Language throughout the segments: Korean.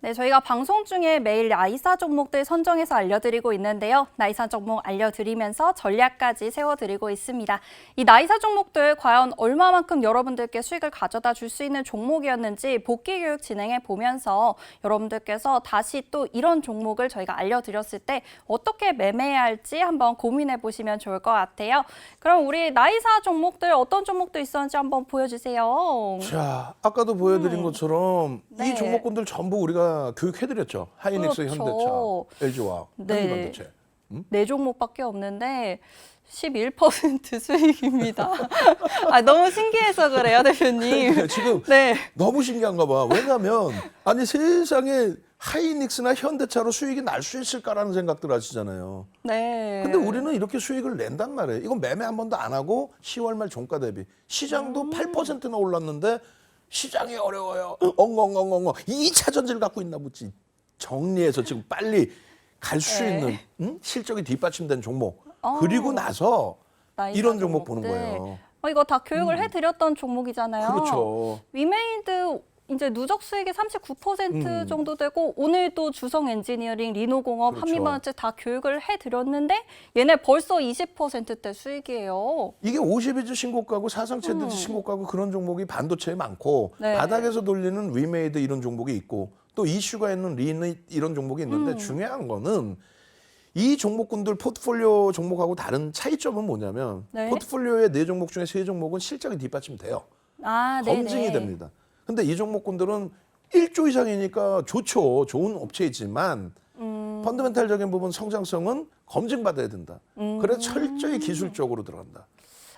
네, 저희가 방송 중에 매일 나이사 종목들 선정해서 알려드리고 있는데요. 나이사 종목 알려드리면서 전략까지 세워드리고 있습니다. 이 나이사 종목들 과연 얼마만큼 여러분들께 수익을 가져다 줄 수 있는 종목이었는지 복귀 교육 진행해 보면서 여러분들께서 다시 또 이런 종목을 저희가 알려드렸을 때 어떻게 매매해야 할지 한번 고민해 보시면 좋을 것 같아요. 그럼 우리 나이사 종목들 어떤 종목도 있었는지 한번 보여주세요. 자, 아까도 보여드린 것처럼 음. 네. 이 종목군들 전부 우리가 교육해드렸죠. 하이닉스, 그렇죠. 현대차, LG와 네. 현대반도체. 네 종목밖에 없는데 11% 수익입니다. 아, 너무 신기해서 그래요, 대표님. 지금 네. 너무 신기한가 봐. 왜냐하면 아니 세상에 하이닉스나 현대차로 수익이 날 수 있을까라는 생각들 하시잖아요. 네. 근데 우리는 이렇게 수익을 낸단 말이에요. 이건 매매 한 번도 안 하고 10월 말 종가 대비 시장도 음. 8%나 올랐는데 시장이 어려워요. 엉엉엉엉엉 2차 전지를 갖고 있나 보지. 정리해서 지금 빨리 갈 수 네. 있는 응? 실적이 뒷받침된 종목. 어. 그리고 나서 이런 종목 보는 종목들. 거예요. 어, 이거 다 교육을 해드렸던 종목이잖아요. 그렇죠. 위메이드 이제 누적 수익이 39% 음. 정도 되고 오늘도 주성 엔지니어링, 리노공업, 그렇죠. 한미반도체 다 교육을 해드렸는데 얘네 벌써 20%대 수익이에요. 이게 50이즈 신고가고 사상 최대치 신고가고 그런 종목이 반도체에 많고 음. 네. 바닥에서 돌리는 위메이드 이런 종목이 있고 또 이슈가 있는 리는 이런 종목이 있는데 음. 중요한 거는 이 종목군들 포트폴리오 종목하고 다른 차이점은 뭐냐면 네. 포트폴리오의 네 종목 중에 세 종목은 실적이 뒷받침돼요. 아, 네. 검증이 됩니다. 근데 이 종목군들은 1조 이상이니까 좋죠. 좋은 업체이지만 음. 펀더멘탈적인 부분 성장성은 검증받아야 된다. 음. 그래 철저히 기술적으로 들어간다.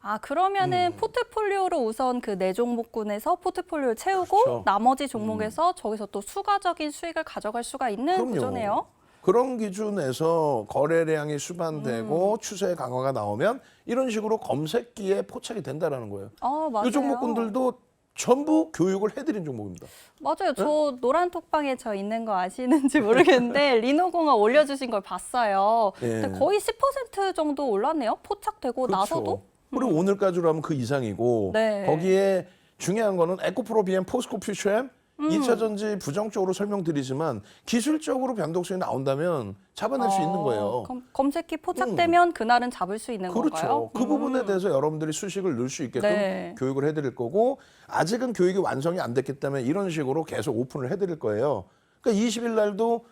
아 그러면은 음. 포트폴리오로 우선 그 네 종목군에서 포트폴리오를 채우고 그렇죠. 음. 나머지 종목에서 저기서 또 추가적인 수익을 가져갈 수가 있는 구조네요. 그런 기준에서 거래량이 음. 수반되고 추세 강화가 나오면 이런 식으로 검색기에 포착이 된다라는 거예요. 어 맞아요. 이 종목군들도 전부 교육을 해드린 종목입니다. 맞아요. 저 노란 톡방에 저 있는 거 아시는지 모르겠는데 리노공업 올려주신 걸 봤어요. 예. 근데 거의 10% 정도 올랐네요. 포착되고 나서도. 그리고 오늘까지로 하면 그 이상이고 네. 거기에 중요한 거는 에코프로 비엠 포스코 퓨처엠 음. 2차 전지 부정적으로 설명드리지만 기술적으로 변동성이 나온다면 잡아낼 수 있는 어, 거예요. 검, 검색기 포착되면 그날은 잡을 수 있는 그렇죠. 건가요? 그 부분에 대해서 여러분들이 수식을 넣을 수 있게끔 네. 교육을 해드릴 거고 아직은 교육이 완성이 안 됐기 때문에 이런 식으로 계속 오픈을 해드릴 거예요. 그러니까 20일 날도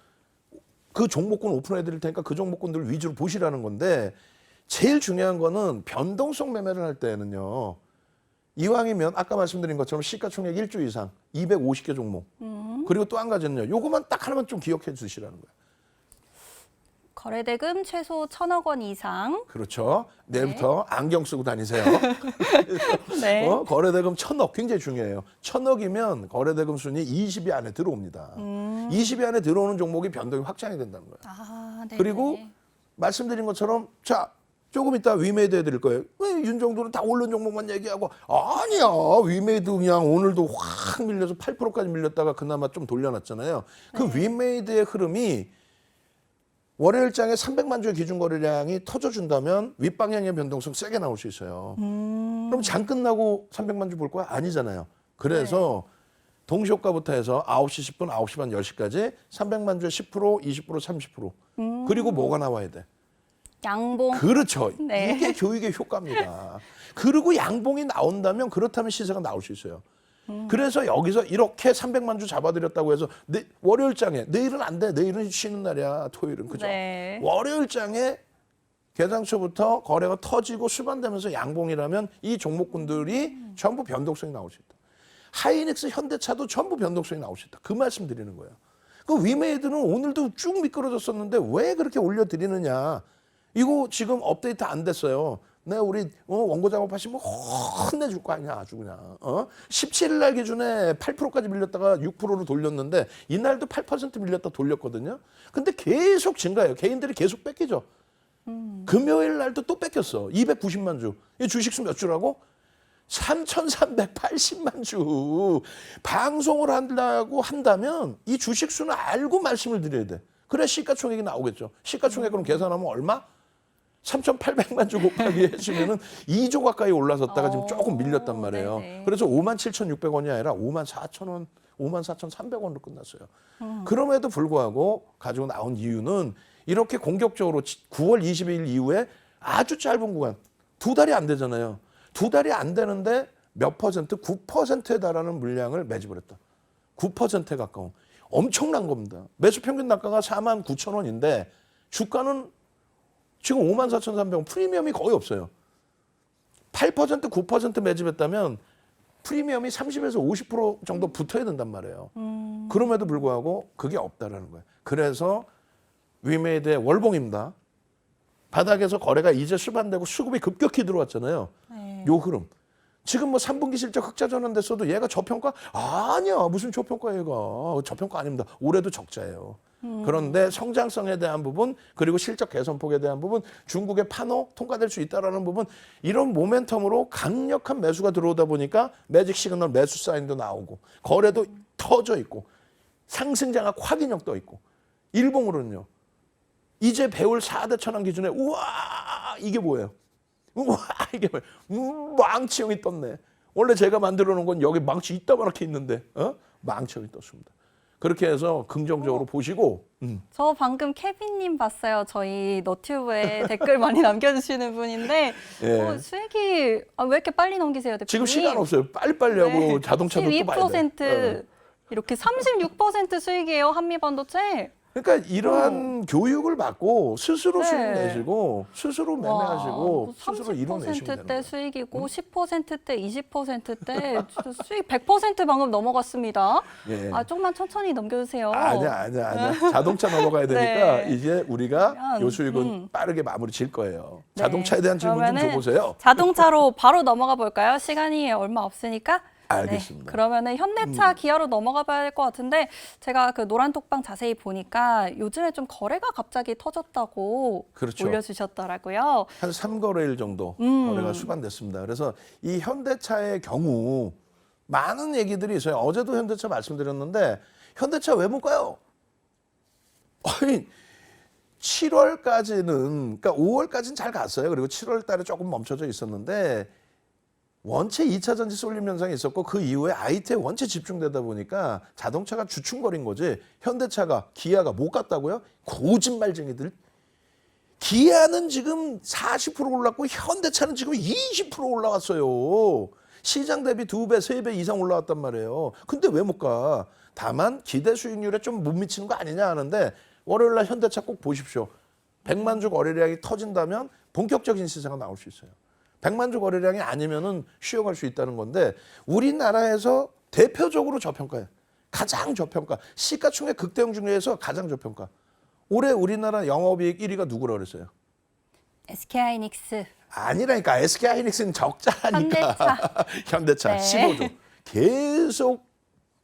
그 종목군 오픈해드릴 테니까 그 종목군들 위주로 보시라는 건데 제일 중요한 거는 변동성 매매를 할 때는요. 이왕이면 아까 말씀드린 것처럼 시가총액 1조 이상 250개 종목 음. 그리고 또 한 가지는요. 요거만 딱 하나만 좀 기억해 주시라는 거예요. 거래대금 최소 천억 원 이상. 그렇죠. 내일부터 안경 쓰고 다니세요. 네. 어? 거래대금 천억 굉장히 중요해요. 천억이면 거래대금 순위 20위 안에 들어옵니다. 음. 20위 안에 들어오는 종목이 변동이 확장이 된다는 거예요. 아, 네. 그리고 말씀드린 것처럼 자 조금 이따 위메이드 해드릴 거예요. 왜 윤정도는 다 오른 종목만 얘기하고 아니야 위메이드 그냥 오늘도 확 밀려서 8%까지 밀렸다가 그나마 좀 돌려놨잖아요. 그 네. 위메이드의 흐름이 월요일장에 300만 주의 기준 거래량이 터져준다면 윗방향의 변동성 세게 나올 수 있어요. 음. 그럼 장 끝나고 300만 주 볼 거야? 아니잖아요. 그래서 동시효과부터 해서 9시 10분, 9시 반, 10시까지 300만 주에 10%, 20%, 30%. 그리고 뭐가 나와야 돼? 양봉. 그렇죠. 네. 이게 교육의 효과입니다. 그리고 양봉이 나온다면 그렇다면 시세가 나올 수 있어요. 그래서 여기서 이렇게 300만 주 잡아드렸다고 해서 내, 월요일장에 내일은 안 돼. 내일은 쉬는 날이야. 토요일은 그죠? 네. 월요일장에 개장초부터 거래가 터지고 수반되면서 양봉이라면 이 종목군들이 전부 변동성이 나올 수 있다. 하이닉스, 현대차도 전부 변동성이 나올 수 있다. 그 말씀 드리는 거예요. 그 위메이드는 오늘도 쭉 미끄러졌었는데 왜 그렇게 올려드리느냐. 이거 지금 업데이트 안 됐어요. 내가 우리 어, 원고 작업하시면 혼내줄 거 아니야 아주 그냥. 어? 17일 날 기준에 8%까지 밀렸다가 6%로 돌렸는데 이날도 8% 밀렸다 돌렸거든요. 근데 계속 증가해요. 개인들이 계속 뺏기죠. 금요일 날도 또 뺏겼어. 290만 주. 이 주식수 몇 주라고? 3,380만 주. 방송을 한다고 한다면 이 주식수는 알고 말씀을 드려야 돼. 그래 시가총액이 나오겠죠. 시가총액으로 계산하면 얼마? 3,800만 주 곱하기 해주면은 2조 가까이 올라섰다가 지금 조금 밀렸단 말이에요. 어, 네네. 그래서 57,600원이 아니라 54,000원, 54,300원으로 끝났어요. 그럼에도 불구하고 가지고 나온 이유는 이렇게 공격적으로 9월 20일 이후에 아주 짧은 구간 두 달이 안 되잖아요. 두 달이 안 되는데 몇 퍼센트? 9%에 달하는 물량을 매집을 했다. 9%에 가까운 엄청난 겁니다. 매수 평균 단가가 4만 9천 원인데 주가는 지금 5만 4,300원 프리미엄이 거의 없어요. 8% 9% 매집했다면 프리미엄이 30에서 50% 정도 붙어야 된단 말이에요. 그럼에도 불구하고 그게 없다라는 거예요. 그래서 위메이드의 월봉입니다. 바닥에서 거래가 이제 수반되고 수급이 급격히 들어왔잖아요. 네. 요 흐름. 지금 뭐 3분기 실적 흑자 전환됐어도 얘가 저평가? 아니야. 무슨 저평가 얘가. 저평가 아닙니다. 올해도 적자예요. 그런데 성장성에 대한 부분 그리고 실적 개선폭에 대한 부분 중국의 판호 통과될 수 있다라는 부분 이런 모멘텀으로 강력한 매수가 들어오다 보니까 매직 시그널 매수 사인도 나오고 거래도 터져 있고 상승 장악 확인력 떠 있고 일봉으로는요. 이제 배울 4대 천왕 기준에 우와 이게 뭐예요? 우와 이게 뭐예요? 음, 망치형이 떴네. 원래 제가 만들어 놓은 건 여기 망치 이따만하게 있는데 어? 망치형이 떴습니다. 그렇게 해서 긍정적으로 보시고 음. 저 방금 케빈님 봤어요. 저희 너튜브에 댓글 많이 남겨주시는 분인데 예. 어, 수익이 아, 왜 이렇게 빨리 넘기세요, 대표님? 지금 시간 없어요. 빨리빨리 하고 네. 자동차도 또 봐야 돼. 12% 어. 이렇게 36% 수익이에요 한미반도체. 그러니까 이러한 교육을 받고 스스로 네. 수익 내시고 스스로 매매하시고 와, 스스로 30% 이뤄내시면 대 거예요. 음? 수익이고 10%대 20%대 수익 100% 방금 넘어갔습니다. 예. 아 조금만 천천히 넘겨주세요. 아니야, 아니야, 아니야. 자동차 넘어가야 되니까 네. 이제 우리가 요 수익은 음. 빠르게 마무리 질 거예요. 네. 자동차에 대한 질문 좀 줘보세요. 자동차로 바로 넘어가 볼까요? 시간이 얼마 없으니까. 알겠습니다. 음. 네, 그러면은 현대차 기아로 넘어가 봐야 될것 같은데 제가 그 노란 톡방 자세히 보니까 요즘에 좀 거래가 갑자기 터졌다고 그렇죠. 올려주셨더라고요. 한 3거래일 정도 음. 거래가 수반됐습니다. 그래서 이 현대차의 경우 많은 얘기들이 있어요. 어제도 현대차 말씀드렸는데 현대차 왜 못 가요? 아니 7월까지는 그러니까 5월까지는 잘 갔어요. 그리고 7월 달에 조금 멈춰져 있었는데 원체 2차 전지 쏠림 현상이 있었고 그 이후에 IT에 원체 집중되다 보니까 자동차가 주춤거린 거지 현대차가 기아가 못 갔다고요? 거짓말쟁이들 기아는 지금 40% 올랐고 현대차는 지금 20% 올라왔어요. 시장 대비 두 배, 세 배 이상 올라왔단 말이에요. 근데 왜 못 가? 다만 기대 수익률에 좀 못 미치는 거 아니냐 하는데 월요일 날 현대차 꼭 보십시오. 100만 주 거래량이 터진다면 본격적인 시세가 나올 수 있어요. 100만 주 거래량이 아니면은 쉬어갈 수 있다는 건데 우리나라에서 대표적으로 저평가예요. 가장 저평가. 시가총액 극대형 중에서 가장 저평가. 올해 우리나라 영업이익 1위가 누구라 그랬어요? SK하이닉스 아니라니까 SK 하이닉스는 적자라니까. 현대차. 현대차 네. 15조. 계속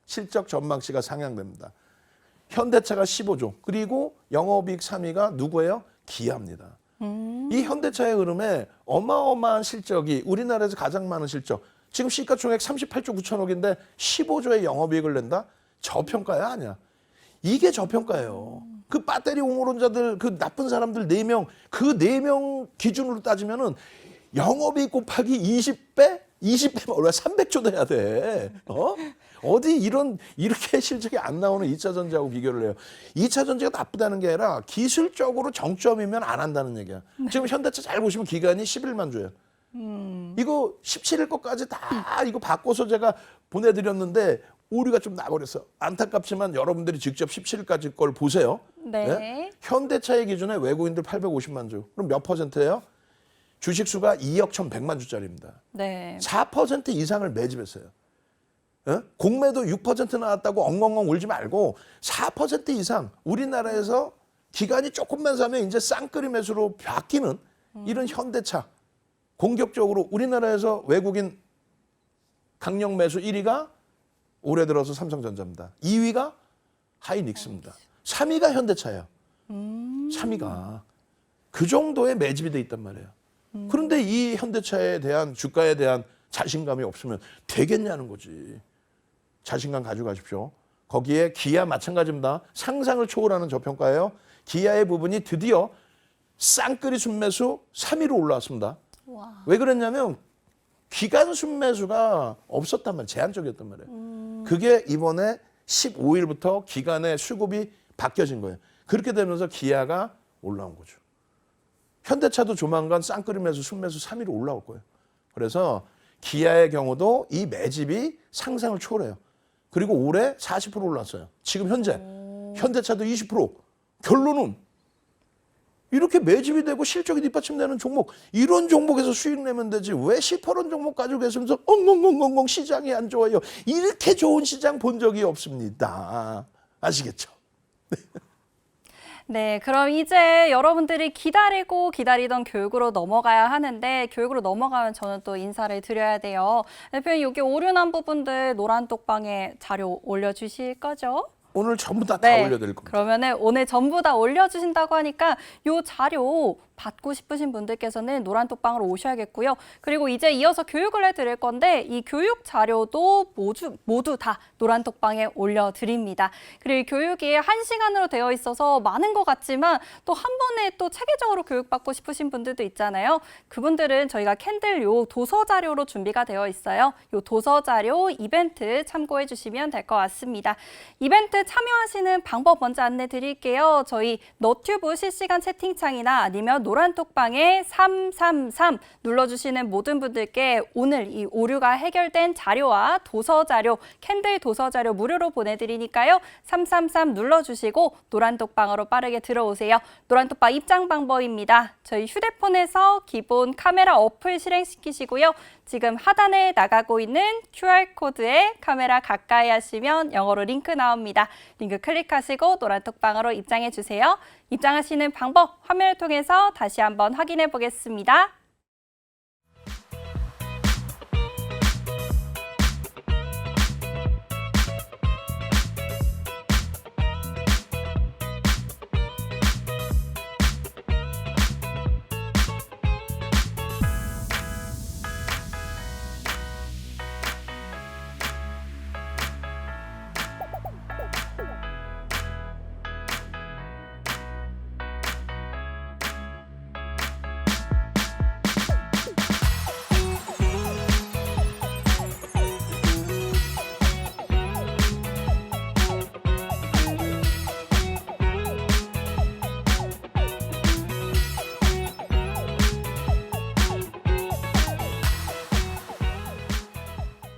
실적 전망치가 상향됩니다. 현대차가 15조. 그리고 영업이익 3위가 누구예요? 기아입니다. 이 현대차의 흐름에 어마어마한 실적이 우리나라에서 가장 많은 실적. 지금 시가총액 38조 9천억인데 15조의 영업이익을 낸다? 저평가야 아니야. 이게 저평가예요. 그 배터리 옹호론자들 그 나쁜 사람들 4명 그 4명 기준으로 따지면은 영업이익 곱하기 20배? 20배면 얼마 300조 돼야 돼. 어? 어디 이런 이렇게 실적이 안 나오는 2차 전지하고 비교를 해요. 2차 전지가 나쁘다는 게 아니라 기술적으로 정점이면 안 한다는 얘기야. 지금 현대차 잘 보시면 기간이 11만 주예요. 이거 17일 것까지 다 이거 바꿔서 제가 보내드렸는데 오류가 좀 나버렸어. 안타깝지만 여러분들이 직접 17일까지 걸 보세요. 네. 현대차의 기준에 외국인들 850만 주. 그럼 몇 퍼센트예요? 주식 수가 2억 1,100만 주짜리입니다. 네. 4% 이상을 매집했어요. 어? 공매도 6% 나왔다고 엉엉엉 울지 말고 4% 이상 우리나라에서 기간이 조금만 사면 이제 쌍끌이 매수로 바뀌는 이런 현대차 공격적으로 우리나라에서 외국인 강력 매수 1위가 올해 들어서 삼성전자입니다. 2위가 하이닉스입니다. 3위가 현대차예요. 3위가 그 정도의 매집이 돼 있단 말이에요. 그런데 이 현대차에 대한 주가에 대한 자신감이 없으면 되겠냐는 거지. 자신감 가져가십시오. 거기에 기아 마찬가지입니다. 상상을 초월하는 저평가예요. 기아의 부분이 드디어 쌍끌이 순매수 3위로 올라왔습니다. 와. 왜 그랬냐면 기간 순매수가 없었단 말이에요. 제한적이었단 말이에요. 그게 이번에 15일부터 기간의 수급이 바뀌어진 거예요. 그렇게 되면서 기아가 올라온 거죠. 현대차도 조만간 쌍끌이면서 순매수 3위로 올라올 거예요. 그래서 기아의 경우도 이 매집이 상상을 초월해요. 그리고 올해 40% 올랐어요. 지금 현재. 현대차도 20% 결론은 이렇게 매집이 되고 실적이 뒷받침되는 종목 이런 종목에서 수익 내면 되지. 왜 시퍼런 종목 가지고 계시면서 엉엉엉엉엉 시장이 안 좋아요? 이렇게 좋은 시장 본 적이 없습니다. 아시겠죠? 네, 그럼 이제 여러분들이 기다리고 기다리던 교육으로 넘어가야 하는데 교육으로 넘어가면 저는 또 인사를 드려야 돼요. 대표님 여기 오류난 부분들 노란 똑방에 자료 올려주실 거죠? 오늘 전부 다 다 네. 올려드릴 겁니다. 그러면은 오늘 전부 다 올려주신다고 하니까 요 자료 받고 싶으신 분들께서는 노란 똑방으로 오셔야겠고요. 그리고 이제 이어서 교육을 해드릴 건데 이 교육 자료도 모두 모두 다 노란 똑방에 올려드립니다. 그리고 이 교육이 한 시간으로 되어 있어서 많은 것 같지만 또 한 번에 또 체계적으로 교육받고 싶으신 분들도 있잖아요. 그분들은 저희가 캔들 요 도서 자료로 준비가 되어 있어요. 요 도서 자료 이벤트 참고해 주시면 될 것 같습니다. 이벤트 참여하시는 방법 먼저 안내 드릴게요. 저희 너튜브 실시간 채팅창이나 아니면 노란 톡방에 333 눌러주시는 모든 분들께 오늘 이 오류가 해결된 자료와 도서 자료, 캔들 도서 자료 무료로 보내드리니까요. 333 눌러주시고 노란 톡방으로 빠르게 들어오세요. 노란 톡방 입장 방법입니다. 저희 휴대폰에서 기본 카메라 어플 실행시키시고요. 지금 하단에 나가고 있는 QR코드에 카메라 가까이 하시면 영어로 링크 나옵니다. 링크 클릭하시고 노란 톡방으로 입장해 주세요. 입장하시는 방법 화면을 통해서 다시 한번 확인해 보겠습니다.